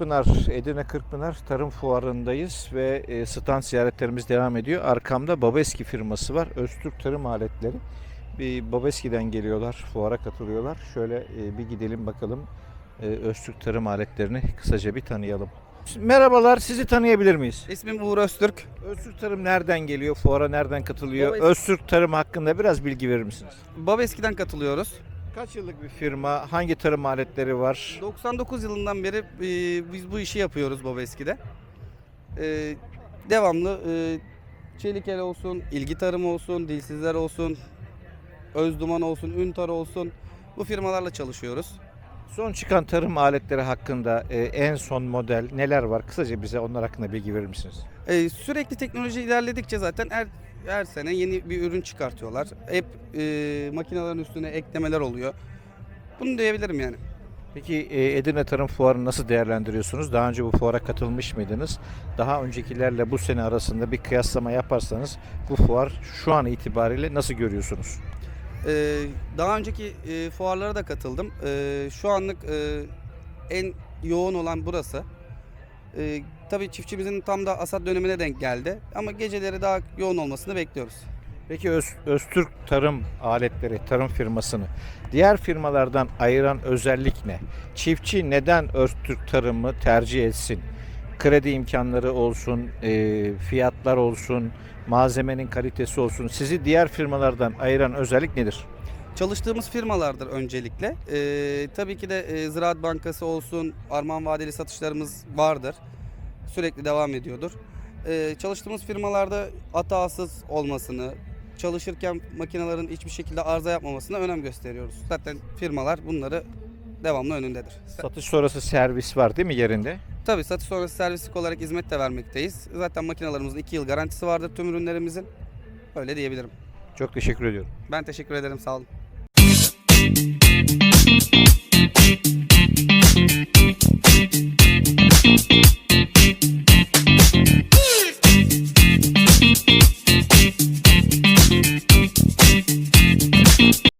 Kırkpınar, Edirne Kırkpınar Tarım Fuarı'ndayız ve e, stand ziyaretlerimiz devam ediyor. Arkamda Babeski firması var. Öztürk Tarım Aletleri. Bir Babeski'den geliyorlar, fuara katılıyorlar. Şöyle e, bir gidelim bakalım e, Öztürk Tarım Aletlerini kısaca bir tanıyalım. Merhabalar, sizi tanıyabilir miyiz? İsmim Uğur Öztürk. Öztürk Tarım nereden geliyor, fuara nereden katılıyor? Babeski. Öztürk Tarım hakkında biraz bilgi verir misiniz? Babeski'den katılıyoruz. Kaç yıllık bir firma, hangi tarım aletleri var? 99 yılından beri e, biz bu işi yapıyoruz Babeski'de. E, devamlı e, Çelikel olsun, ilgi tarım olsun, dilsizler olsun, Özduman olsun, Üntar olsun bu firmalarla çalışıyoruz. Son çıkan tarım aletleri hakkında e, en son model neler var? Kısaca bize onlar hakkında bilgi verir misiniz? E, sürekli teknoloji ilerledikçe zaten her her sene yeni bir ürün çıkartıyorlar. Hep e, makinelerin üstüne eklemeler oluyor. Bunu diyebilirim yani. Peki e, Edirne Tarım Fuarı'nı nasıl değerlendiriyorsunuz? Daha önce bu fuara katılmış mıydınız? Daha öncekilerle bu sene arasında bir kıyaslama yaparsanız bu fuar şu an itibariyle nasıl görüyorsunuz? Ee, daha önceki e, fuarlara da katıldım. Ee, şu anlık e, en yoğun olan burası. Ee, tabii çiftçimizin tam da asat dönemine denk geldi. Ama geceleri daha yoğun olmasını bekliyoruz. Peki Öz, Öztürk Tarım Aletleri, tarım firmasını diğer firmalardan ayıran özellik ne? Çiftçi neden Öztürk Tarım'ı tercih etsin? Kredi imkanları olsun, e, fiyatlar olsun, malzemenin kalitesi olsun. Sizi diğer firmalardan ayıran özellik nedir? Çalıştığımız firmalardır öncelikle. Ee, tabii ki de e, Ziraat Bankası olsun, Arman vadeli satışlarımız vardır. Sürekli devam ediyordur. Ee, çalıştığımız firmalarda hatasız olmasını, çalışırken makinelerin hiçbir şekilde arıza yapmamasına önem gösteriyoruz. Zaten firmalar bunları devamlı önündedir. Satış sonrası servis var değil mi yerinde? Tabii satış sonrası servislik olarak hizmet de vermekteyiz. Zaten makinalarımızın 2 yıl garantisi vardır tüm ürünlerimizin. Öyle diyebilirim. Çok teşekkür ediyorum. Ben teşekkür ederim. Sağ olun. Música